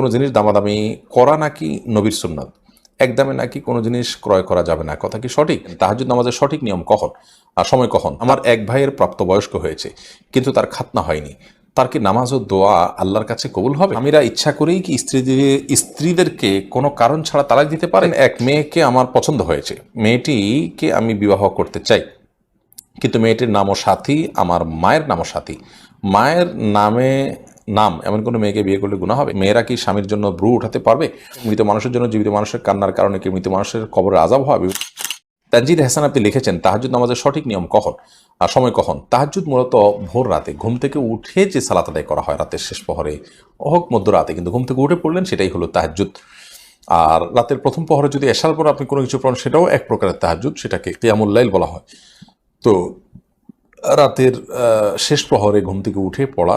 কোনো জিনিস দামাদামি করা নাকি নবীর সুন্নত? একদমে নাকি কোনো জিনিস ক্রয় করা যাবে না। কথা কি সঠিক? তাহাজুদ নামাজের সঠিক নিয়ম কখন? আর সময় কখন? আমার এক ভাইয়ের প্রাপ্তবয়স্ক হয়েছে, কিন্তু তার খাতনা হয়নি। তার কি নামাজ ও দোয়া আল্লাহর কাছে কবুল হবে? আমিরা ইচ্ছা করেই কি স্ত্রীদের, স্ত্রীদেরকে কোনো কারণ ছাড়া তালাক দিতে পারেন এক মেয়েকে আমার পছন্দ হয়েছে। মেয়েটিকে আমি বিবাহ করতে চাই, কিন্তু মেয়েটির নামও সাথী, আমার মায়ের নামও সাথী। মায়ের নামে নাম। এমন কোনো মেয়েকে বিয়ে করলে গুণা হবে? মেয়েরা কি স্বামীর জন্য ব্রু উঠাতে পারবে? মৃত মানুষের জন্য জীবিত মানুষের কান্নার কারণে কি মৃত মানুষের কবরে আজাব হবে? তানজিদ হাসান আপনি লিখেছেন তাহাজুদ নামাজের সঠিক নিয়ম কখন? আর সময় কখন? তাহাজুদ মূলত ভোর রাতে, ঘুম থেকে উঠে যে সালাত আদায় করা হয় রাতের শেষ প্রহরে হোক মধ্যরাতে কিন্তু ঘুম থেকে উঠে পড়লেন, সেটাই হলো তাহাজুদ আর রাতের প্রথম প্রহরে যদি এসার পর আপনি কোনো কিছু পড়েন, সেটাও এক প্রকারের তাহাজুদ সেটাকে কিয়ামুল্লাইল বলা হয়। তো রাতের শেষ প্রহরে ঘুম থেকে উঠে পড়া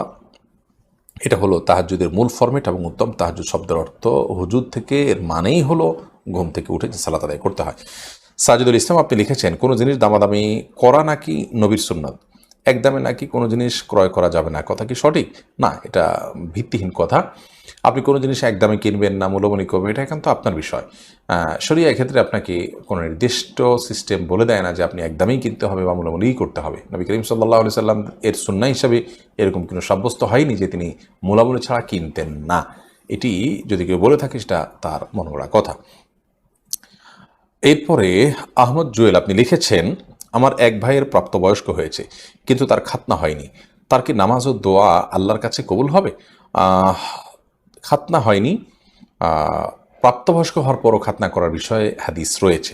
এটা হলো তাহাজুদের মূল ফর্মেট এবং উত্তম তাহাজুদ শব্দের অর্থ হুজুদ থেকে এর মানেই হলো ঘুম থেকে উঠে যে সালাত আদায় করতে হয়। সাজিদুল ইসলাম আপনি লিখেছেন, কোনো জিনিস দামাদামি করা নাকি নবীর সুন্নত? একদমে নাকি কোনো জিনিস ক্রয় করা যাবে না। কথা কি সঠিক? না, এটা ভিত্তিহীন কথা। আপনি কোনো জিনিস একদমে কিনবেন না মূল্যমণি করবেন, এটা একান্ত আপনার বিষয়। সরিয়া এক্ষেত্রে আপনাকে কোনো নির্দিষ্ট সিস্টেম বলে দেয় না যে আপনি একদমই কিনতে হবে বা মূল্যমূল্যই করতে হবে। নবী করিম সাল্লাহ আলি সাল্লাম এর সুন্না হিসাবে এরকম কোনো সাব্যস্ত হয়নি যে তিনি মূলামূল্য ছাড়া কিনতেন না। এটি যদি কেউ বলে থাকে, সেটা তার মন গড়া কথা। এরপরে আহমদ জুয়েল আপনি লিখেছেন আমার এক ভাইয়ের প্রাপ্তবয়স্ক হয়েছে, কিন্তু তার খাতনা হয়নি। তার কি নামাজ ও দোয়া আল্লাহর কাছে কবুল হবে? খাতনা হয়নি। প্রাপ্তবয়স্ক হওয়ার পরও খাতনা করার বিষয়ে হাদিস রয়েছে।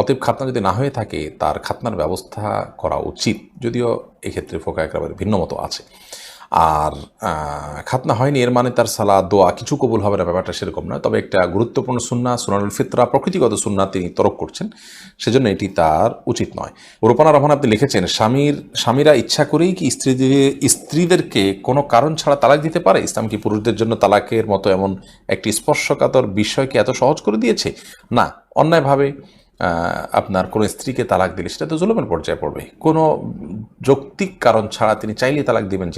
অতএব খাতনা যদি না হয়ে থাকে, তার খাতনার ব্যবস্থা করা উচিত। যদিও এক্ষেত্রে ফোকা একবারে ভিন্ন মতো আছে। আর খাতনা হয়নি, এর মানে তার সালা দোয়া কিছু কবুল হবে না, ব্যাপারটা সেরকম নয় তবে একটা গুরুত্বপূর্ণ সুন্না সুনানুল ফিতরা, প্রকৃতিগত সুন্না তিনি তরক করছেন। সেজন্য এটি তার উচিত নয়। রূপনা রহমান আপনি লিখেছেন, স্বামীর, স্বামীরা ইচ্ছা করেই কি স্ত্রীদের, স্ত্রীদেরকে কোনো কারণ ছাড়া তালাক দিতে পারে? ইসলাম কি পুরুষদের জন্য তালাকের মতো এমন একটি স্পর্শকাতর বিষয়কে এত সহজ করে দিয়েছে? না, অন্যায়ভাবে আপনার কোনো স্ত্রীকে তালাক দিলে সেটা তো জুলুমের পর্যায়ে পড়বে। কোনো যৌক্তিক কারণ ছাড়া তিনি চাইলেই তালাক দিবেন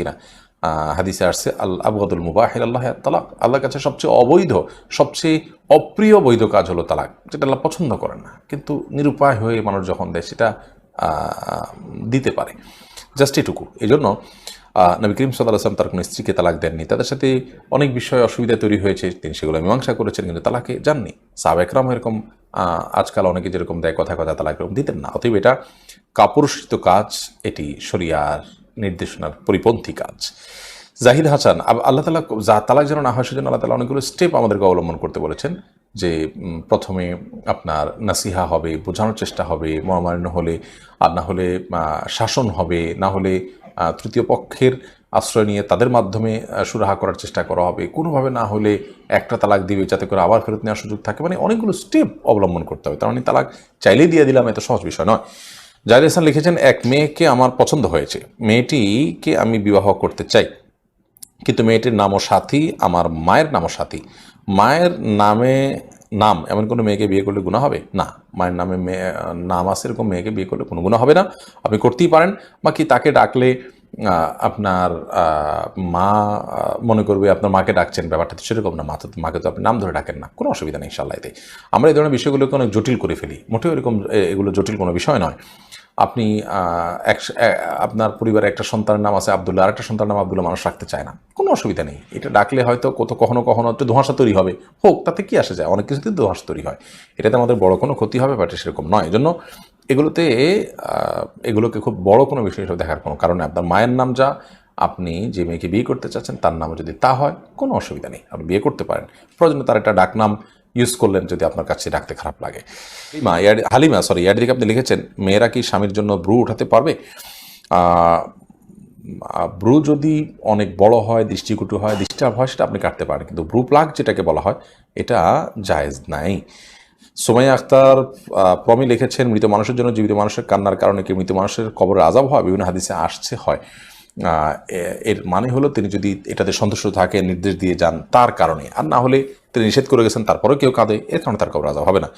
আহ, হাদিসে আসছে আল আবুদুল মুবাহিল আল্লাহ তালাক। আল্লাহর কাছে সবচেয়ে অবৈধ সবচেয়ে অপ্রিয় বৈধ কাজ হলো তালাক যেটা আল্লাহ পছন্দ করেন না। কিন্তু নিরুপায় হয়ে মানুষ যখন দেয় সেটা দিতে পারে। জাস্ট এটুকু। এই জন্য নবী করিম সাল্লাহ আসলাম তার কোনো স্ত্রীকে তালাক দেননি। তাদের সাথে অনেক বিষয়ে অসুবিধা তৈরি হয়েছে। তিনি সেগুলো মীমাংসা করেছেন, কিন্তু তালাকে যাননি। সাহাব একরাম এরকম আজকাল অনেকে যেরকম দেয়, কথা কথা তালাক এরকম দিতেন না। অতএব এটা কাপুরুষিত কাজ, এটি শরিয়ার নির্দেশনার পরিপন্থী কাজ। জাহিদ হাসান আল্লাহ তালা যা তালাক যেন না হয়, সেজন্য আল্লাহ তালা অনেকগুলো স্টেপ আমাদেরকে অবলম্বন করতে বলেছেন যে প্রথমে আপনার নাসিহা হবে, বোঝানোর চেষ্টা হবে মহামান্য হলে, আর না হলে শাসন হবে, না হলে তৃতীয় পক্ষের আশ্রয় নিয়ে তাদের মাধ্যমে সুরাহা করার চেষ্টা করা হবে। কোনোভাবে না হলে একটা তালাক দিবে, যাতে করে আবার ফেরত নেওয়ার সুযোগ থাকে। মানে অনেকগুলো স্টেপ অবলম্বন করতে হবে। তার মানে তালাক চাইলেই দিয়ে দিলাম, এত সহজ বিষয় নয়। জাহিদ হাসান লিখেছেন, এক মেয়েকে আমার পছন্দ হয়েছে। মেয়েটিকে আমি বিবাহ করতে চাই। কিন্তু মেয়েটির নামও সাথী, আমার মায়ের নামও সাথী। মায়ের নামে নাম, এমন কোনো মেয়েকে বিয়ে করলে গুণা হবে? না। মায়ের নামে মেয়ে নাম আছে, এরকম মেয়েকে বিয়ে করলে কোনো গুণা হবে না। আপনি করতেই পারেন। বা কি তাকে ডাকলে আপনার মা মনে করবে আপনার মাকে ডাকছেন। ব্যাপারটা তো সেরকম না। মাথা মাকে তো আপনি নাম ধরে ডাকেন না। কোনো অসুবিধা নেই ইনশাল্লাহ এতে। আমরা এই ধরনের বিষয়গুলোকে অনেক জটিল করে ফেলি। মোটেও এরকম এগুলো জটিল কোনো বিষয় নয়। আপনি এক আপনার পরিবারে একটা সন্তানের নাম আছে আবদুল্লাহ আর একটা সন্তানের নাম আবদুল্লাহ মানুষ রাখতে চায় না। কোনো অসুবিধা নেই। এটা ডাকলে হয়তো কত, কখনো কখনো একটু ধোঁয়াশা তৈরি হবে। হোক, তাতে কি আসে যায়? অনেক কিছুতে ধোঁয়াশা তৈরি হয়। এটাতে আমাদের বড় কোনো ক্ষতি হবে বাট সেরকম নয়। এজন্য এগুলোতে এগুলোকে খুব বড় কোনো বিষয় হিসেবে দেখার কোনো কারণে আপনার মায়ের নাম যা, আপনি যে মেয়েকে বিয়ে করতে চাচ্ছেন, তার নাম যদি তা হয়, কোনো অসুবিধা নেই। আপনি বিয়ে করতে পারেন। প্রয়োজনে তার একটা ডাকনাম ইউজ করলেন যদি আপনার কাছে ডাকতে খারাপ লাগে। মা হালিমা সরি ইয়ার দিকে আপনি লিখেছেন, মেয়েরা কি স্বামীর জন্য ব্রু উঠাতে পারবে? ব্রু যদি অনেক বড় হয়, দৃষ্টিকটু হয়, ডিস্টার্ব হয়, সেটা আপনি কাটতে পারেন। কিন্তু ব্রু প্লাগ যেটাকে বলা হয়, এটা জায়েজ নাই। সোমাইয়া আখতার প্রমি লিখেছেন, মৃত মানুষের জন্য জীবিত মানুষের কান্নার কারণে কি মৃত মানুষের কবরে আজাব হয়? বিভিন্ন হাদিসে আসছে, হয়। এর মানে হলো তিনি যদি এটাতে সন্তুষ্ট থাকে, নির্দেশ দিয়ে যান তার কারণে। আর না হলে তিনি নিষেধ করে গেছেন, তারপরেও কেউ কাঁদে, এর কারণে তার কবর আজাব হবে না।